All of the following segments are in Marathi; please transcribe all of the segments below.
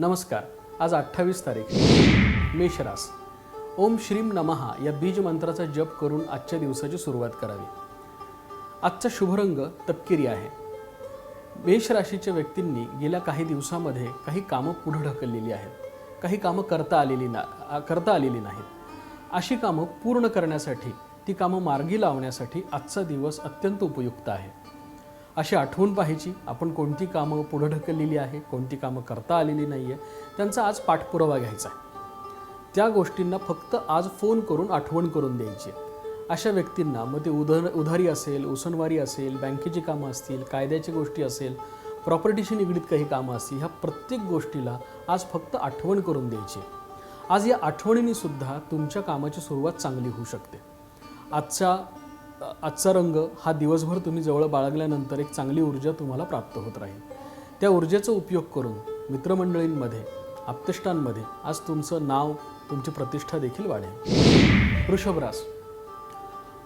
नमस्कार. आज अठ्ठावीस तारीख. मेषरास. ओम श्रीम नमहा या बीज मंत्राचा जप करून आजच्या दिवसाची सुरुवात करावी. आजचा शुभरंग तपकिरी आहे. मेष राशीच्या व्यक्तींनी गेल्या काही दिवसामध्ये काही कामं पुढं ढकललेली आहेत. काही कामं करता आलेली ना करता आलेली नाहीत. अशी कामं पूर्ण करण्यासाठी ती कामं मार्गी लावण्यासाठी आजचा दिवस अत्यंत उपयुक्त आहे. अशी आठवण पाहायची आपण कोणती कामं पुढे ढकललेली आहे कोणती कामं करता आलेली नाही आहे त्यांचा आज पाठपुरावा घ्यायचा आहे त्या गोष्टींना फक्त आज फोन करून आठवण करून द्यायची आहे. अशा व्यक्तींना मग ते उधर उधारी असेल उसनवारी असेल बँकेची कामं असतील कायद्याची गोष्टी असेल प्रॉपर्टीशी निगडीत काही कामं असतील ह्या प्रत्येक गोष्टीला आज फक्त आठवण करून द्यायची आहे. आज या आठवणीनेसुद्धा तुमच्या कामाची सुरुवात चांगली होऊ शकते आजच्या आजचा रंग हा दिवसभर तुम्ही जवळ बाळगल्यानंतर एक चांगली ऊर्जा तुम्हाला प्राप्त होत राहील. त्या ऊर्जेचा उपयोग करून मित्रमंडळींमध्ये आप्तेष्टांमध्ये आज तुमचं नाव तुमची प्रतिष्ठा देखील वाढेल. वृषभ रास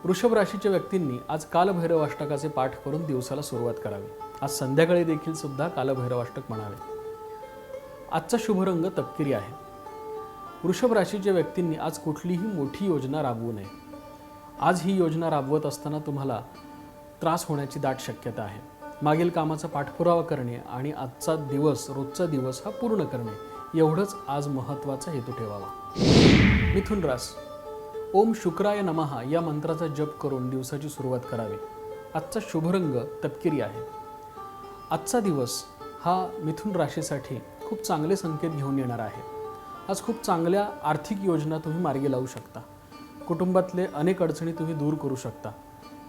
वृषभ राशीच्या व्यक्तींनी आज कालभैरवाष्टकाचे पाठ करून दिवसाला सुरुवात करावी. आज संध्याकाळी देखील सुद्धा कालभैरवाष्टक म्हणावे. आजचा शुभ रंग तपकिरी आहे. वृषभ राशीच्या व्यक्तींनी आज कुठलीही मोठी योजना राबवू नये. आज ही योजना राबवत असताना तुम्हाला त्रास होण्याची दाट शक्यता आहे. मागील कामाचा पाठपुरावा करणे आणि आजचा दिवस रोजचा दिवस हा पूर्ण करणे एवढंच आज महत्त्वाचा हेतू ठेवावा. मिथुन रास ओम शुक्राय नमहा या मंत्राचा जप करून दिवसाची सुरुवात करावी. आजचा शुभरंग तपकिरी आहे. आजचा दिवस हा मिथुन राशीसाठी खूप चांगले संकेत घेऊन येणार आहे. आज खूप चांगल्या आर्थिक योजना तुम्ही मार्गी लावू शकता. कुटुंबातले अनेक अडचणी तुम्ही दूर करू शकता.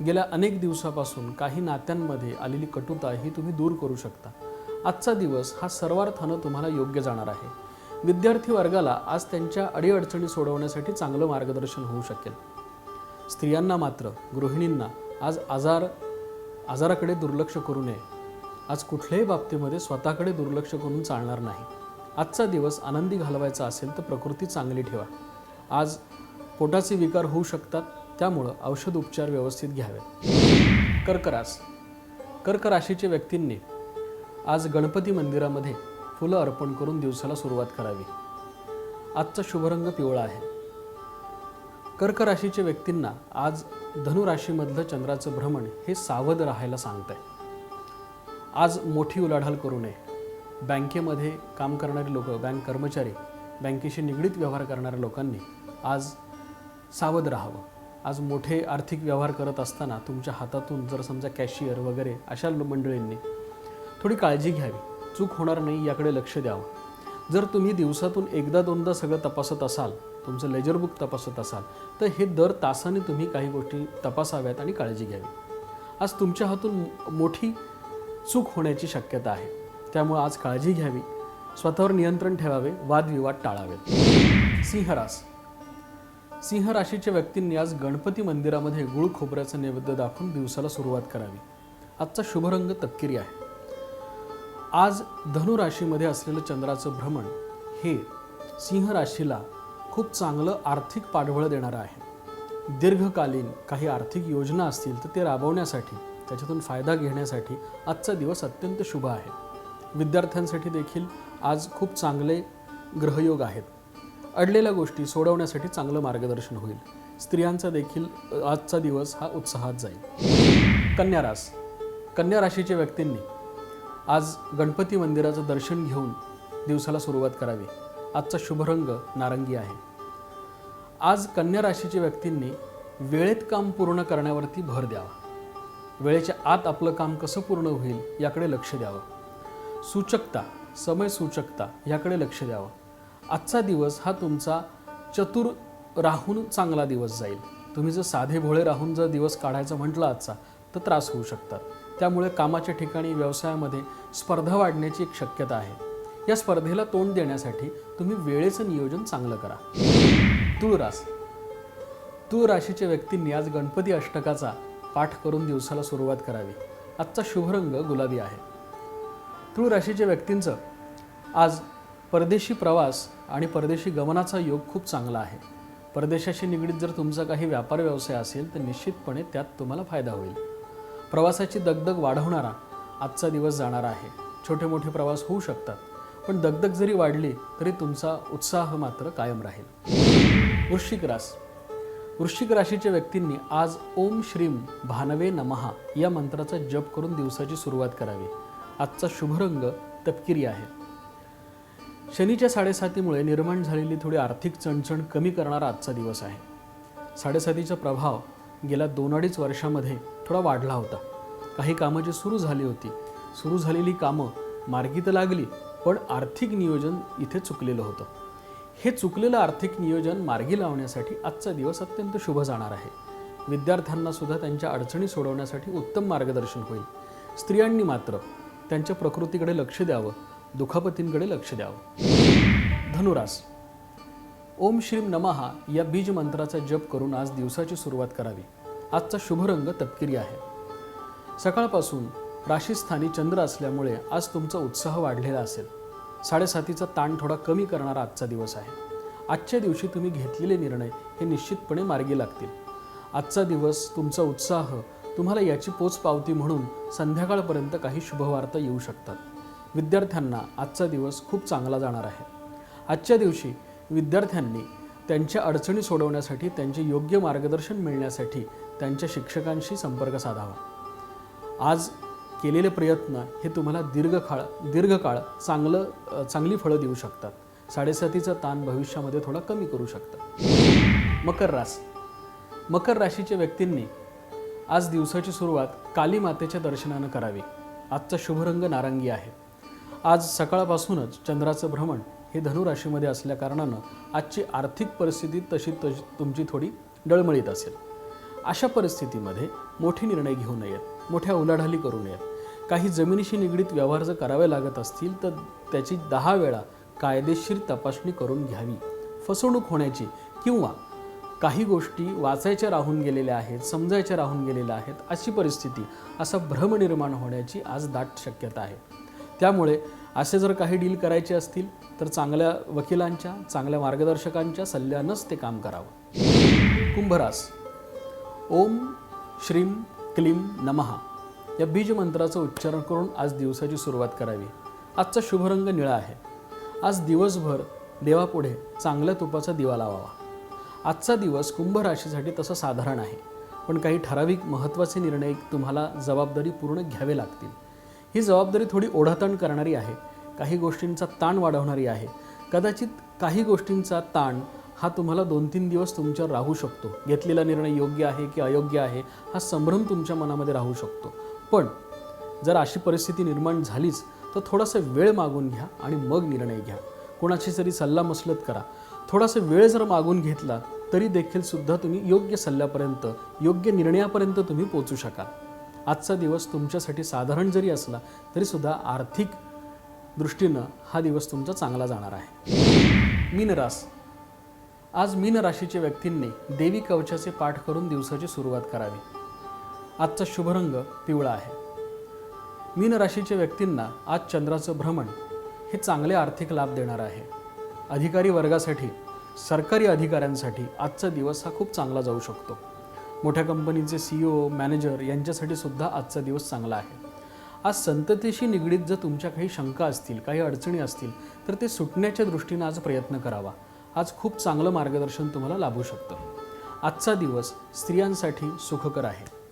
गेल्या अनेक दिवसापासून काही नात्यांमध्ये आलेली कटुता ही तुम्ही दूर करू शकता. आजचा दिवस हा सर्वार्थानं तुम्हाला योग्य जाणार आहे. विद्यार्थी वर्गाला आज त्यांच्या अडीअडचणी सोडवण्यासाठी चांगलं मार्गदर्शन होऊ शकेल. स्त्रियांना मात्र गृहिणींना आज आजार आजाराकडे दुर्लक्ष करू नये. आज कुठल्याही बाबतीमध्ये स्वतःकडे दुर्लक्ष करून चालणार नाही. आजचा दिवस आनंदी घालवायचा असेल तर प्रकृती चांगली ठेवा. आज पोटाचे विकार होऊ शकतात त्यामुळं औषध उपचार व्यवस्थित घ्यावे. कर्करास. कर्क राशीच्या व्यक्तींनी आज गणपती मंदिरामध्ये फुलं अर्पण करून दिवसाला सुरुवात करावी. आजचा शुभरंग पिवळा आहे. कर्क राशीच्या व्यक्तींना आज धनुराशीमधलं चंद्राचं भ्रमण हे सावध राहायला सांगत आहे आज मोठी उलाढाल करू नये. बँकेमध्ये काम करणारे लोक बँक कर्मचारी बँकेशी निगडीत व्यवहार करणाऱ्या लोकांनी आज सावध राहावं. आज मोठे आर्थिक व्यवहार करत असताना तुमच्या हातातून जर समजा कॅशियर वगैरे अशा मंडळींनी थोडी काळजी घ्यावी. चूक होणार नाही याकडे लक्ष द्यावं. जर तुम्ही दिवसातून एकदा दोनदा सगळं तपासत असाल तुमचं लेजर बुक तपासत असाल तर हे दर तासाने तुम्ही काही गोष्टी तपासाव्यात आणि काळजी घ्यावी. आज तुमच्या हातून मोठी चूक होण्याची शक्यता आहे. त्यामुळे आज काळजी घ्यावी. स्वतःवर नियंत्रण ठेवावे. वादविवाद टाळावेत. सिंहरास सिंह राशीच्या व्यक्तींनी आज गणपती मंदिरामध्ये गुळ खोबऱ्याचं नैवेद्य दाखवून दिवसाला सुरुवात करावी. आजचा शुभरंग तपकिरी आहे. आज धनु राशीमध्ये असलेलं चंद्राचं भ्रमण हे सिंह राशीला खूप चांगलं आर्थिक पाठबळ देणारं आहे. दीर्घकालीन काही आर्थिक योजना असतील तर ते राबवण्यासाठी त्याच्यातून फायदा घेण्यासाठी आजचा दिवस अत्यंत शुभ आहे. विद्यार्थ्यांसाठी देखील आज खूप चांगले ग्रहयोग आहेत. अडलेल्या गोष्टी सोडवण्यासाठी चांगलं मार्गदर्शन होईल. स्त्रियांचा देखील आजचा दिवस हा उत्साहात जाईल. कन्या रास. कन्या राशीच्या व्यक्तींनी आज गणपती मंदिराचं दर्शन घेऊन दिवसाला सुरुवात करावी. आजचा शुभरंग नारंगी आहे. आज कन्या राशीच्या व्यक्तींनी वेळेत काम पूर्ण करण्यावरती भर द्यावा. वेळेच्या आत आपलं काम कसं पूर्ण होईल याकडे लक्ष द्यावं. सूचकता समय सूचकता याकडे लक्ष द्यावं. आजचा दिवस हा तुमचा चतुर राहून चांगला दिवस जाईल. तुम्ही जर साधे भोळे राहून जर दिवस काढायचा म्हटलं आजचा तर त्रास होऊ शकतात. त्यामुळे कामाच्या ठिकाणी व्यवसायामध्ये स्पर्धा वाढण्याची एक शक्यता आहे. या स्पर्धेला तोंड देण्यासाठी तुम्ही वेळेचं नियोजन चांगलं करा. तुळरास तूळ राशीच्या व्यक्तींनी आज गणपती अष्टकाचा पाठ करून दिवसाला सुरुवात करावी. आजचा शुभरंग गुलाबी आहे. तूळ राशीच्या व्यक्तींचं आज परदेशी प्रवास आणि परदेशी गमनाचा योग खूप चांगला आहे. परदेशाशी निगडीत जर तुमचा काही व्यापार व्यवसाय असेल तर निश्चितपणे त्यात तुम्हाला फायदा होईल. प्रवासाची दगदग वाढवणारा आजचा दिवस जाणार आहे. छोटे मोठे प्रवास होऊ शकतात पण दगदग जरी वाढली तरी तुमचा उत्साह मात्र कायम राहील. वृश्चिक रास. वृश्चिक राशीच्या व्यक्तींनी आज ओम श्रीम भानवे नमहा या मंत्राचा जप करून दिवसाची सुरुवात करावी. आजचा शुभ रंग तपकिरी आहे. शनीच्या साडेसातीमुळे निर्माण झालेली थोडी आर्थिक चणचण कमी करणारा आजचा दिवस आहे. साडेसातीचा प्रभाव गेल्या दोन अडीच वर्षामध्ये थोडा वाढला होता. काही कामं जी सुरू झाली होती सुरू झालेली कामं मार्गी तर लागली पण आर्थिक नियोजन इथे चुकलेलं होतं. हे चुकलेलं आर्थिक नियोजन मार्गी लावण्यासाठी आजचा दिवस अत्यंत शुभ जाणार आहे. विद्यार्थ्यांना सुद्धा त्यांच्या अडचणी सोडवण्यासाठी उत्तम मार्गदर्शन होईल. स्त्रियांनी मात्र त्यांच्या प्रकृतीकडे लक्ष द्यावं दुखापतींकडे लक्ष द्यावं. धनुरास. ओम श्रीम नमहा या बीज मंत्राचा जप करून आज दिवसाची सुरुवात करावी. आजचा शुभ रंग तपकिरी आहे. सकाळपासून राशीस्थानी चंद्र असल्यामुळे आज तुमचा उत्साह वाढलेला असेल. साडेसातीचा ताण थोडा कमी करणारा आजचा दिवस आहे. आजच्या दिवशी तुम्ही घेतलेले निर्णय हे निश्चितपणे मार्गी लागतील. आजचा दिवस तुमचा उत्साह तुम्हाला याची पोचपावती म्हणून संध्याकाळपर्यंत काही शुभवार्ता येऊ शकतात. विद्यार्थ्यांना आजचा दिवस खूप चांगला जाणार आहे. आजच्या दिवशी विद्यार्थ्यांनी त्यांच्या अडचणी सोडवण्यासाठी त्यांचे योग्य मार्गदर्शन मिळण्यासाठी त्यांच्या शिक्षकांशी संपर्क साधावा. आज केलेले प्रयत्न हे तुम्हाला दीर्घकाळ दीर्घकाळ चांगलं चांगली फळं देऊ शकतात. साडेसातीचा ताण भविष्यामध्ये थोडा कमी करू शकतात मकर रास मकर राशीच्या व्यक्तींनी आज दिवसाची सुरुवात काली मातेच्या दर्शनानं करावी. आजचा शुभ रंग नारंगी आहे. आज सकाळपासूनच चंद्राचं भ्रमण हे धनुराशीमध्ये असल्या कारणानं आजची आर्थिक परिस्थिती तशी तशी तुमची थोडी डळमळीत असेल. अशा परिस्थितीमध्ये मोठे निर्णय घेऊ नयेत मोठ्या उलाढाली करू नयेत. काही जमिनीशी निगडीत व्यवहार जर करावे लागत असतील तर त्याची दहा वेळा कायदेशीर तपासणी करून घ्यावी. फसवणूक होण्याची किंवा काही गोष्टी वाचायच्या राहून गेलेल्या आहेत समजायच्या राहून गेलेल्या आहेत अशी परिस्थिती असा भ्रम निर्माण होण्याची आज दाट शक्यता आहे. त्यामुळे असे जर काही डील करायचे असतील तर चांगल्या वकिलांच्या चांगल्या मार्गदर्शकांच्या सल्ल्यानंच ते काम करावं. कुंभरास. ओम श्रीम क्लीम नमहा या बीज मंत्राचं उच्चारण करून आज दिवसाची सुरुवात करावी. आजचा शुभ रंग निळा आहे. आज दिवसभर देवापुढे चांगल्या तुपाचा दिवा लावावा. आजचा दिवस कुंभ राशीसाठी तसं साधारण आहे. पण काही ठराविक महत्त्वाचे निर्णय तुम्हाला जबाबदारी पूर्ण घ्यावे लागतील. ही जबाबदारी थोडी ओढाताण करणारी आहे. काही गोष्टींचा ताण वाढवणारी आहे. कदाचित काही गोष्टींचा ताण हा तुम्हाला दोन तीन दिवस तुमच्यावर राहू शकतो. घेतलेला निर्णय योग्य आहे की अयोग्य आहे हा संभ्रम तुमच्या मनामध्ये राहू शकतो. पण जर अशी परिस्थिती निर्माण झालीच तर थोडासा वेळ मागून घ्या आणि मग निर्णय घ्या. कोणाची जरी सल्लामसलत करा थोडासा वेळ जर मागून घेतला तरी देखील सुद्धा तुम्ही योग्य सल्ल्यापर्यंत योग्य निर्णयापर्यंत तुम्ही पोचू शकाल. आजचा दिवस तुमच्यासाठी साधारण जरी असला तरीसुद्धा आर्थिक दृष्टीनं हा दिवस तुमचा चांगला जाणार आहे. मीनरास आज मीन राशीच्या व्यक्तींनी देवी कवचाचे पाठ करून दिवसाची सुरुवात करावी. आजचा शुभरंग पिवळा आहे. मीन राशीच्या व्यक्तींना आज चंद्राचं भ्रमण हे चांगले आर्थिक लाभ देणार आहे. अधिकारी वर्गासाठी सरकारी अधिकाऱ्यांसाठी आजचा दिवस हा खूप चांगला जाऊ शकतो. मोठ्या कंपनीचे सी ओ मॅनेजर यांच्यासाठी सुद्धा आजचा दिवस चांगला आहे. आज संततेशी निगडीत जर तुमच्या काही शंका असतील काही अडचणी असतील तर ते सुटण्याच्या दृष्टीनं आज प्रयत्न करावा. आज खूप चांगलं मार्गदर्शन तुम्हाला लाभू शकतं. आजचा दिवस स्त्रियांसाठी सुखकर आहे.